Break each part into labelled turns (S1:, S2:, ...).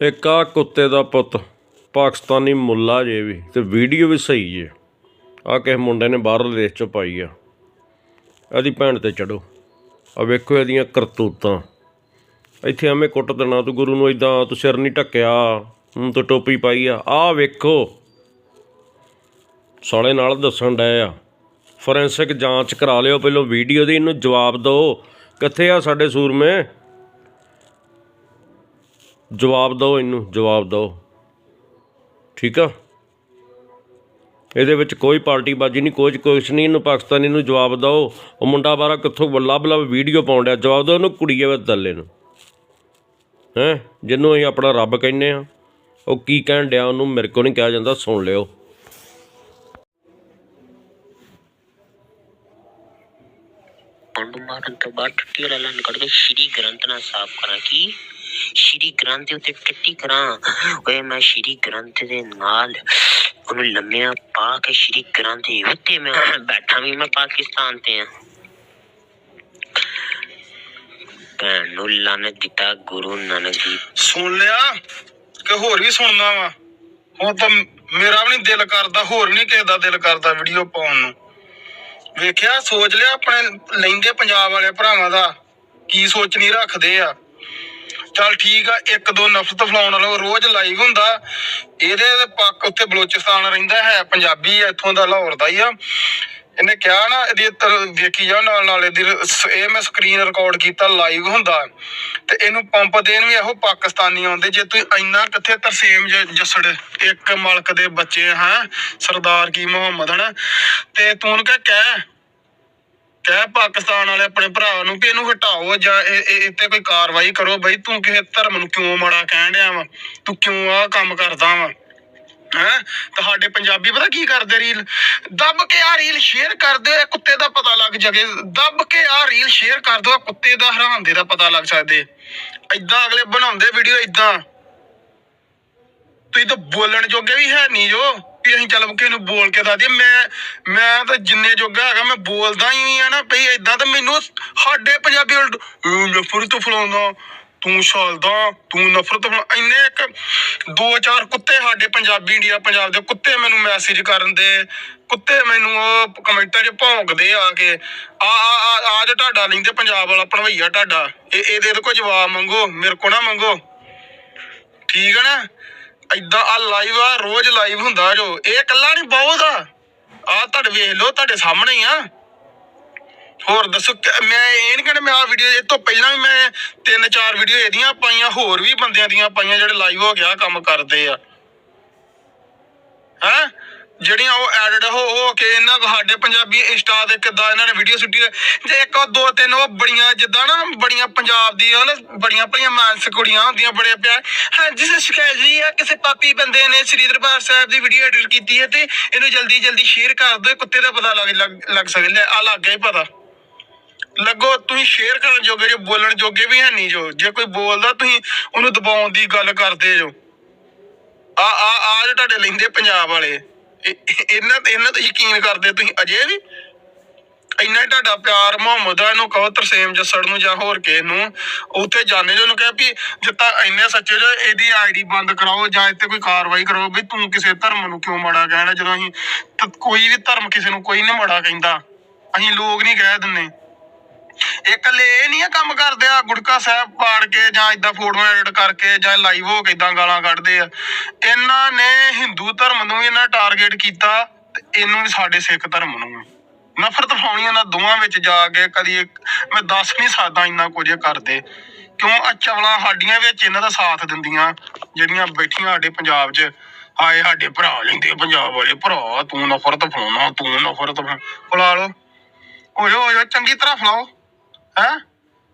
S1: ਇੱਕ ਆ ਕੁੱਤੇ ਦਾ ਪੁੱਤ ਪਾਕਿਸਤਾਨੀ ਮੁੱਲਾ ਜੇ ਵੀ, ਤੇ ਵੀਡੀਓ ਵੀ ਸਹੀ ਜੇ। ਆ ਕਿਸੇ ਮੁੰਡੇ ਨੇ ਬਾਹਰਲੇ ਦੇਸ਼ ਚੋਂ ਪਾਈ ਆ। ਇਹਦੀ ਭੈਣ ਤੇ ਚੜੋ ਆ ਵੇਖੋ ਇਹਦੀਆਂ ਕਰਤੂਤਾਂ। ਇੱਥੇ ਐਵੇਂ ਕੁੱਟ ਦੇਣਾ ਤੂੰ ਗੁਰੂ ਨੂੰ ਇਦਾਂ ਤੂੰ ਸਿਰ ਨਹੀਂ ਢੱਕਿਆ। ਹੁਣ ਤੂੰ ਟੋਪੀ ਪਾਈ ਆ। ਆ ਵੇਖੋ। ਸਾਲੇ ਨਾਲ ਦੱਸਣ ਡਏ ਆ। ਫੋਰੈਂਸਿਕ ਜਾਂਚ ਕਰਾ ਲਿਓ, ਪਹਿਲਾਂ ਵੀਡੀਓ ਦੀ ਇਹਨੂੰ ਜਵਾਬ ਦਿਓ। ਕਿੱਥੇ ਆ ਸਾਡੇ ਸੂਰਮੇ? ਜਵਾਬ ਦਿਓ ਇਹਨੂੰ, ਜਵਾਬ ਦਿਓ। ਠੀਕ ਆ? ਇਹਦੇ ਵਿੱਚ ਕੋਈ ਪਾਰਟੀ ਬਾਜੀ ਨਹੀਂ, ਕੋਈ ਕੁਛ ਨਹੀਂ, ਇਹਨੂੰ ਪਾਕਿਸਤਾਨੀ ਨੂੰ ਜਵਾਬ ਦਿਓ। ਉਹ ਮੁੰਡਾ ਬਾਰਾ ਕਿੱਥੋਂ ਲੱਭ ਲੱਭ ਵੀਡੀਓ ਪਾਉਣ ਡਿਆ, ਜਵਾਬ ਦਿਓ ਉਹਨੂੰ ਕੁੜੀਏ ਵਿੱਚ ਦੱਲੇ ਨੂੰ। ਹੈ? ਜਿਹਨੂੰ ਅਸੀਂ ਆਪਣਾ ਰੱਬ ਕਹਿੰਦੇ ਆ ਉਹ ਕੀ ਕਹਿਣ ਡਿਆ ਉਹਨੂੰ ਮੇਰੇ ਕੋਲ ਨਹੀਂ ਕਿਹਾ ਜਾਂਦਾ, ਸੁਣ ਲਿਓ।
S2: ਪੰਡੂ ਮਾਰਨ ਤੋਂ ਬਾਅਦ ਟੱਟੀ ਵਾਲਾ ਐਲਾਨ ਕਰ ਸ਼੍ਰੀ ਗ੍ਰੰਥ ਨਾਲ ਸਾਫ਼ ਕਰਾਂ ਕੀ ਸ਼੍ਰੀ ਗ੍ਰੰਥ ਦੇ ਉੱਤੇ ਟੱਟੀ ਕਰਾਂ। ਓਏ ਮੈਂ ਸ਼੍ਰੀ ਗ੍ਰੰਥ ਦੇ ਨਾਲ ਉਹਨੂੰ ਲੰਮਿਆ ਪਾ ਕੇ ਸ਼੍ਰੀ ਗ੍ਰੰਥ ਦੇ ਉੱਤੇ ਮੈਂ ਬੈਠਾ ਵੀ, ਮੈਂ ਪਾਕਿਸਤਾਨ ਤੇ ਆ। ਭੈਣ ਨੂੰ ਲਾਨਤ ਦਿੱਤਾ ਗੁਰੂ ਨਾਨਕ ਦੀ
S3: ਸੁਣ ਲਿਆ? ਕਿ ਹੋਰ ਵੀ ਸੁਣਨਾ ਵਾ। ਹੁਣ ਤਾਂ ਮੇਰਾ ਵੀ ਨਹੀਂ ਦਿਲ ਕਰਦਾ, ਹੋਰ ਨਹੀਂ ਕਿਸੇ ਦਾ ਦਿਲ ਕਰਦਾ ਵੀਡੀਓ ਪਾਉਣ ਨੂੰ। ਵੇਖਿਆ, ਸੋਚ ਲਿਆ ਆਪਣੇ ਲੈਂਦੇ ਪੰਜਾਬ ਵਾਲੇ ਭਰਾਵਾਂ ਦਾ। ਕੀ ਸੋਚ ਨਹੀਂ ਰੱਖਦੇ ਆ। ਚੱਲ ਠੀਕ ਆ, ਇੱਕ ਦੋ ਨਫ਼ਰਤ ਫਲਾਉਣ ਵਾਲੋ ਰੋਜ਼ ਲਾਈਵ ਹੁੰਦਾ। ਇਹਦੇ ਪੱਕ ਉੱਥੇ ਬਲੋਚਿਸਤਾਨ ਰਹਿੰਦਾ ਹੈ, ਪੰਜਾਬੀ ਇੱਥੋਂ ਦਾ ਲਾਹੌਰ ਦਾ ਹੀ ਆ। ਇਹਨੇ ਕਿਹਾ ਨਾ, ਇਹਦੀ ਵੇਖੀ ਜਾਓ ਨਾਲ ਨਾਲ ਇਹਦੀ ਇਹ ਮੈਂ ਸਕਰੀਨ ਰਿਕਾਰਡ ਕੀਤਾ ਲਾਈਵ ਹੁੰਦਾ। ਤੇ ਇਹਨੂੰ ਪੰਪ ਦੇਣ ਵੀ ਇਹੋ ਪਾਕਿਸਤਾਨੀ ਆਉਂਦੇ, ਜੇ ਤੂੰ ਇੰਨਾ ਕਿੱਥੇ ਤਰਸੇਮ ਜ- ਜੱਸੜ, ਇੱਕ ਮਲਕ ਦੇ ਬੱਚੇ ਹਾਂ? ਸਰਦਾਰ ਕੀ ਮੁਹੰਮਦ, ਹਨ? ਤੇ ਤੂੰ ਉਹਨੂੰ ਕਹਿ ਕਹਿ ਪਾਕਿਸਤਾਨ ਵਾਲੇ ਆਪਣੇ ਭਰਾ ਨੂੰ ਕਿ ਇਹਨੂੰ ਹਟਾਓ ਜਾਂ ਇਹ ਇਹ- ਕੋਈ ਕਾਰਵਾਈ ਕਰੋ ਬਈ ਤੂੰ ਕਿਸੇ ਧਰਮ ਨੂੰ ਕਿਉਂ ਮਾੜਾ ਕਹਿਣ ਡਿਆ ਵਾ? ਤੂੰ ਕਿਉਂ ਆਹ ਕੰਮ ਕਰਦਾ ਵਾ? ਹੈ? ਤੁਹਾਡੇ ਪੰਜਾਬੀ ਪਤਾ ਕੀ ਕਰਦੇ ਰੀਲ? ਦੱਬ ਕੇ ਆ ਰੀਲ ਸ਼ੇਅਰ ਕਰ ਦਿਓ, ਇਹ ਕੁੱਤੇ ਦਾ ਪਤਾ ਲੱਗ ਜਾਵੇ। ਦੱਬ ਕੇ ਆ ਰੀਲ ਸ਼ੇਅਰ ਕਰ ਦਿਓ ਕੁੱਤੇ ਦਾ ਹਰਾਂਦੇ ਦਾ ਪਤਾ ਲੱਗ ਸਕਦੇ। ਐਦਾਂ ਅਗਲੇ ਬਣਾਉਂਦੇ ਵੀਡੀਓ ਐਦਾਂ ਤੁਸੀਂ ਤਾਂ ਬੋਲਣ ਜੋਗੇ ਵੀ ਹੈ ਨਹੀਂ ਜੋ। ਵੀ ਅਸੀਂ ਚੱਲ ਕਿਸੇ ਨੂੰ ਬੋਲ ਕੇ ਦੱਸ ਦਈਏ। ਮੈਂ ਮੈਂ ਤਾਂ ਜਿੰਨੇ ਜੋਗਾ ਹੈਗਾ, ਮੈਂ ਬੋਲਦਾ ਹੀ ਆ ਨਾ ਭਈ ਐਦਾਂ ਤਾਂ ਮੈਨੂੰ ਸਾਡੇ ਪੰਜਾਬੀ ਉਲਟ "ਅਹ ਨਫ਼ਰਤ ਫਲਾਉਂਦਾ, ਤੂੰ ਛਲਦਾ, ਤੂੰ ਨਫ਼ਰਤ ਫਲਾ ਇੰਨੇ ਇੱਕ, ਦੋ ਚਾਰ ਕੁੱਤੇ ਸਾਡੇ ਪੰਜਾਬੀ ਇੰਡੀਆ, ਪੰਜਾਬ ਦੇ ਕੁੱਤੇ ਮੈਨੂੰ ਮੈਸੇਜ ਕਰਨ ਦੇ। ਕੁੱਤੇ ਮੈਨੂੰ ਉਹ ਕਮੈਂਟਾਂ 'ਚ ਭੌਂਕਦੇ ਆ ਕੇ, ਆ ਆ ਆ ਜੋ ਤੁਹਾਡਾ ਲੈਂਦੇ ਪੰਜਾਬ ਵਾਲਾ ਭਣਵਈਆ ਤੁਹਾਡਾ। ਇਹ, ਇਹਦੇ ਤੋਂ ਕੋਈ ਜਵਾਬ ਮੰਗੋ, ਮੇਰੇ ਕੋਲ ਨਾ ਮੰਗੋ। ਠੀਕ ਹੈ ਨਾ? ਏਦਾਂ ਆ ਲਾਈਵ ਆ, ਰੋਜ਼ ਲਾਈਵ ਹੁੰਦਾ ਜੋ। ਇਹ ਇਕੱਲਾ ਨਹੀਂ, ਬਹੁਤ ਆ। ਆ ਤੁਹਾਡੇ ਵੇਖ ਲਓ, ਤੁਹਾਡੇ ਸਾਹਮਣੇ ਹੀ ਆ। ਹੋਰ ਦੱਸੋ ਮੈਂ ਇਹ ਨਹੀਂ ਕਹਿੰਦਾ ਮੈਂ ਆ ਵੀਡੀਓ ਇਹ ਤੋਂ ਪਹਿਲਾਂ ਵੀ ਮੈਂ ਤਿੰਨ ਚਾਰ ਵੀਡੀਓ ਇਹਦੀਆਂ ਪਾਈਆਂ, ਹੋਰ ਵੀ ਬੰਦਿਆਂ ਦੀਆਂ ਪਾਈਆਂ ਜਿਹੜੇ ਲਾਈਵ ਹੋ ਗਿਆ ਕੰਮ ਕਰਦੇ ਆ। ਜਿਹੜੀਆਂ ਉਹ ਐਡਿਟ ਹੋ ਹੋ ਕੇ ਇਹਨਾਂ ਸਾਡੇ ਪੰਜਾਬੀ ਇੰਸਟਾ ਤੇ ਕਿੱਦਾਂ ਇਹਨਾਂ ਨੇ ਵੀਡੀਓ ਸੁੱਟੀ ਹੈ। ਜੇ ਇੱਕ ਉਹ ਦੋ ਤਿੰਨ ਉਹ ਬੜੀਆਂ, ਜਿੱਦਾਂ ਨਾ ਬੜੀਆਂ ਪੰਜਾਬ ਦੀਆਂ ਨਾ ਬੜੀਆਂ ਭਲੀਆਂ ਮਾਨਸ ਕੁੜੀਆਂ ਹੁੰਦੀਆਂ ਬੜੇ ਪਿਆਰ। ਹਾਂਜੀ, ਸਤਿ ਸ਼੍ਰੀ ਅਕਾਲ ਜੀ। ਆ ਕਿਸੇ ਪਾਪੀ ਬੰਦੇ ਨੇ ਸ੍ਰੀ ਦਰਬਾਰ ਸਾਹਿਬ ਦੀ ਵੀਡੀਓ ਐਡਿਟ ਕੀਤੀ ਹੈ ਤੇ ਇਹਨੂੰ ਜਲਦੀ ਜਲਦੀ ਸ਼ੇਅਰ ਕਰ ਦਿਓ, ਕੁੱਤੇ ਦਾ ਪਤਾ ਲੱਗ, ਲੱਗ- ਲੱਗ ਸਕਦਾ ਆ ਲੱਗ ਗਿਆ ਹੀ ਪਤਾ। ਲੱਗੋ, ਤੁਸੀਂ ਸ਼ੇਅਰ ਕਰਨ ਜੋਗੇ ਜੋ, ਬੋਲਣ ਜੋਗੇ ਵੀ ਹੈ ਨਹੀਂ ਜੋ। ਜੇ ਕੋਈ ਬੋਲਦਾ, ਤੁਸੀਂ ਉਹਨੂੰ ਦਬਾਉਣ ਦੀ ਗੱਲ ਕਰਦੇ ਜੋ। ਆ ਆ ਆ ਜੋ ਤੁਹਾਡੇ ਲੈਂਦੇ ਪੰਜਾਬ ਵਾਲੇ। ਇਹ- ਇਹ- ਇਹਨਾਂ ਤੇ ਯਕੀਨ ਕਰਦੇ ਤੁਸੀਂ ਅਜੇ ਵੀ? ਇੰਨਾ ਤੁਹਾਡਾ ਪਿਆਰ ਮੁਹੰਮਦ ਆ ਇਹਨੂੰ ਕਹੋ, ਤਰਸੇਮ ਜੱਸੜ ਨੂੰ ਜਾਂ ਹੋਰ ਕਿਸੇ ਨੂੰ। ਉੱਥੇ ਜਾਣੇ ਜੋ ਉਹਨੂੰ ਕਹੇ ਵੀ ਜਿੱਤਾ ਇੰਨੇ ਸੱਚੇ ਜੋ ਇਹਦੀ ਆਈਡੀ ਬੰਦ ਕਰਾਓ ਜਾਂ ਇੱਥੇ ਕੋਈ ਕਾਰਵਾਈ ਕਰੋ ਵੀ ਤੂੰ ਕਿਸੇ ਧਰਮ ਨੂੰ ਕਿਉਂ ਮਾੜਾ ਕਹਿਣਾ ਜਦੋਂ ਅਸੀਂ ਤਾਂ, ਕੋਈ ਵੀ ਧਰਮ ਕਿਸੇ ਨੂੰ ਕੋਈ ਨਹੀਂ ਮਾੜਾ ਕਹਿੰਦਾ, ਅਸੀਂ ਲੋਕ ਨਹੀਂ ਕਹਿ ਦਿੰਦੇ। ਇਕੱਲੇ ਇਹ ਨਹੀਂ ਆ ਕੰਮ ਕਰਦੇ ਆ, ਗੁਟਕਾ ਸਾਹਿਬ ਪਾੜ ਕੇ ਜਾਂ ਇਦਾਂ ਫੋਟੋਆਂ ਐਡਿਟ ਕਰਕੇ ਜਾਂ ਲਾਈਵ ਹੋ ਕੇ ਇਦਾਂ ਗਾਲਾਂ ਕੱਢਦੇ ਆ। ਇਹਨਾਂ ਨੇ ਹਿੰਦੂ ਧਰਮ ਨੂੰ ਵੀ ਇਹਨਾਂ ਟਾਰਗੇਟ ਕੀਤਾ ਤੇ ਇਹਨੂੰ ਵੀ ਸਾਡੇ ਸਿੱਖ ਧਰਮ ਨੂੰ ਵੀ। ਨਫ਼ਰਤ ਫਾਉਣੀ ਇਹਨਾਂ ਦੋਵਾਂ ਵਿੱਚ ਜਾ ਕੇ ਕਦੀ ਮੈਂ ਦੱਸ ਨਹੀਂ ਸਕਦਾ ਇੰਨਾ ਕੁਝ ਕਰਦੇ। ਕਿਉਂ? ਆ ਚਵਲਾਂ ਸਾਡੀਆਂ ਵਿੱਚ ਇਹਨਾਂ ਦਾ ਸਾਥ ਦਿੰਦੀਆਂ, ਜਿਹੜੀਆਂ ਬੈਠੀਆਂ ਸਾਡੇ ਪੰਜਾਬ 'ਚ। ਆਏ ਸਾਡੇ ਭਰਾ ਲੈਂਦੇ ਪੰਜਾਬ ਵਾਲੇ ਭਰਾ, ਤੂੰ ਨਫ਼ਰਤ ਫਲਾਉਣਾ, ਤੂੰ ਨਫ਼ਰਤ ਫਲਾ- ਲੋ ਓਏ ਓਏ, ਚੰਗੀ ਤਰ੍ਹਾਂ ਫਲਾਓ। ਹੈ?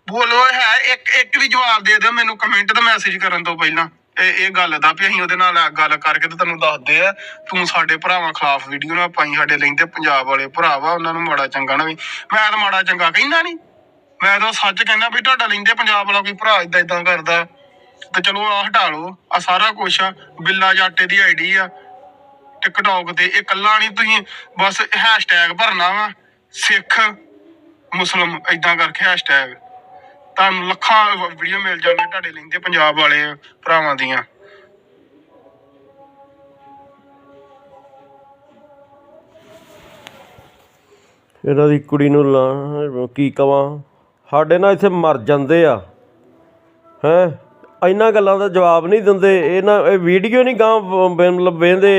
S3: ਬੋਲੋ ਹੈ, ਇੱਕ ਇੱਕ ਵੀ ਜਵਾਬ ਦੇ ਦਿਓ ਮੈਨੂੰ ਕਮੈਂਟ ਤੇ ਮੈਸੇਜ ਕਰਨ ਤੋਂ ਪਹਿਲਾਂ। ਇਹ ਇਹ ਗੱਲ ਦਾ ਵੀ ਅਸੀਂ ਉਹਦੇ ਨਾਲ ਗੱਲ ਕਰਕੇ ਤੇ ਤੁਹਾਨੂੰ ਦੱਸਦੇ ਆ। ਤੂੰ ਸਾਡੇ ਭਰਾਵਾਂ ਖਿਲਾਫ ਵੀਡੀਓ ਨਾ ਪਾਈ, ਸਾਡੇ ਲੈਂਦੇ ਪੰਜਾਬ ਵਾਲੇ ਭਰਾ ਉਹਨਾਂ ਨੂੰ ਮਾੜਾ ਚੰਗਾ ਨਾ ਵੀ। ਮੈਂ ਤਾਂ ਮਾੜਾ ਚੰਗਾ ਕਹਿੰਦਾ ਨਹੀਂ ਮੈਂ ਤਾਂ ਸੱਚ ਕਹਿੰਦਾ ਵੀ ਤੁਹਾਡਾ ਲੈਂਦੇ ਪੰਜਾਬ ਵਾਲਾ ਕੋਈ ਭਰਾ ਇਦਾਂ ਇਦਾਂ ਕਰਦਾ। ਤੇ ਚਲੋ ਆ ਹਟਾ ਲਓ ਆ ਸਾਰਾ ਕੁਛ ਆ ਬਿੱਲਾ ਜਾਟੇ ਦੀ ਆਈਡੀ ਆ। ਟਿਕਟੌਕ ਤੇ ਇਹ ਕੱਲਾ ਨਹੀਂ ਤੁਸੀਂ, ਬਸ ਹੈਸ਼ਟੈਗ ਭਰਨਾ ਵਾ, ਸਿੱਖ ਮੁਸਲਮ ਇਦਾਂ ਕਰਕੇ ਹੈਸ਼ਟੈਗ ਤੁਹਾਨੂੰ ਲੱਖਾਂ ਵੀਡੀਓ ਮਿਲ ਜਾਣਗੀਆਂ ਤੁਹਾਡੇ ਲੈਂਦੇ ਪੰਜਾਬ ਵਾਲੇ ਭਰਾਵਾਂ ਦੀਆਂ।
S1: ਇਹਨਾਂ ਦੀ ਕੁੜੀ ਨੂੰ ਲਾ, ਕੀ ਕਵਾਂ? ਸਾਡੇ ਨਾਲ ਇੱਥੇ ਮਰ ਜਾਂਦੇ ਆ। ਹੈ? ਇਹਨਾਂ ਗੱਲਾਂ ਦਾ ਜਵਾਬ ਨਹੀਂ ਦਿੰਦੇ। ਇਹਨਾਂ, ਇਹ ਵੀਡੀਓ ਨਹੀਂ ਗਾਂ ਮਤਲਬ ਵੇਂਦੇ।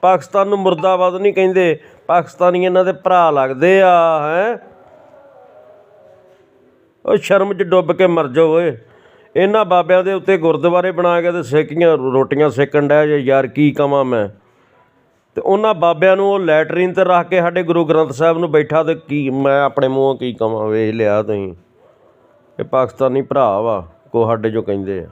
S1: ਪਾਕਿਸਤਾਨ ਨੂੰ ਮੁਰਦਾਬਾਦ ਨਹੀਂ ਕਹਿੰਦੇ। ਪਾਕਿਸਤਾਨੀ ਇਹਨਾਂ ਦੇ ਭਰਾ ਲੱਗਦੇ ਆ, ਹੈ? ਉਹ ਸ਼ਰਮ 'ਚ ਡੁੱਬ ਕੇ ਮਰ ਜਾਓ ਓਏ। ਇਹਨਾਂ ਬਾਬਿਆਂ ਦੇ ਉੱਤੇ ਗੁਰਦੁਆਰੇ ਬਣਾ ਕੇ ਤੇ ਸਿੱਕੀਆਂ ਰੋਟੀਆਂ ਸੇਕਣ ਡਿਆ ਜੇ, ਯਾਰ ਕੀ ਕਵਾਂ ਮੈਂ। ਤੇ ਉਹਨਾਂ ਬਾਬਿਆਂ ਨੂੰ ਉਹ ਲੈਟਰੀਨ ਤੇ ਰੱਖ ਕੇ ਸਾਡੇ ਗੁਰੂ ਗ੍ਰੰਥ ਸਾਹਿਬ ਨੂੰ ਬੈਠਾ ਤੇ ਕੀ ਮੈਂ ਆਪਣੇ ਮੂੰਹੋਂ ਕੀ ਕਵਾਂ, ਵੇਖ ਲਿਆ ਤੁਸੀਂ। ਇਹ ਪਾਕਿਸਤਾਨੀ ਭਰਾ ਵਾ ਕੋ ਸਾਡੇ ਜੋ ਕਹਿੰਦੇ ਆ।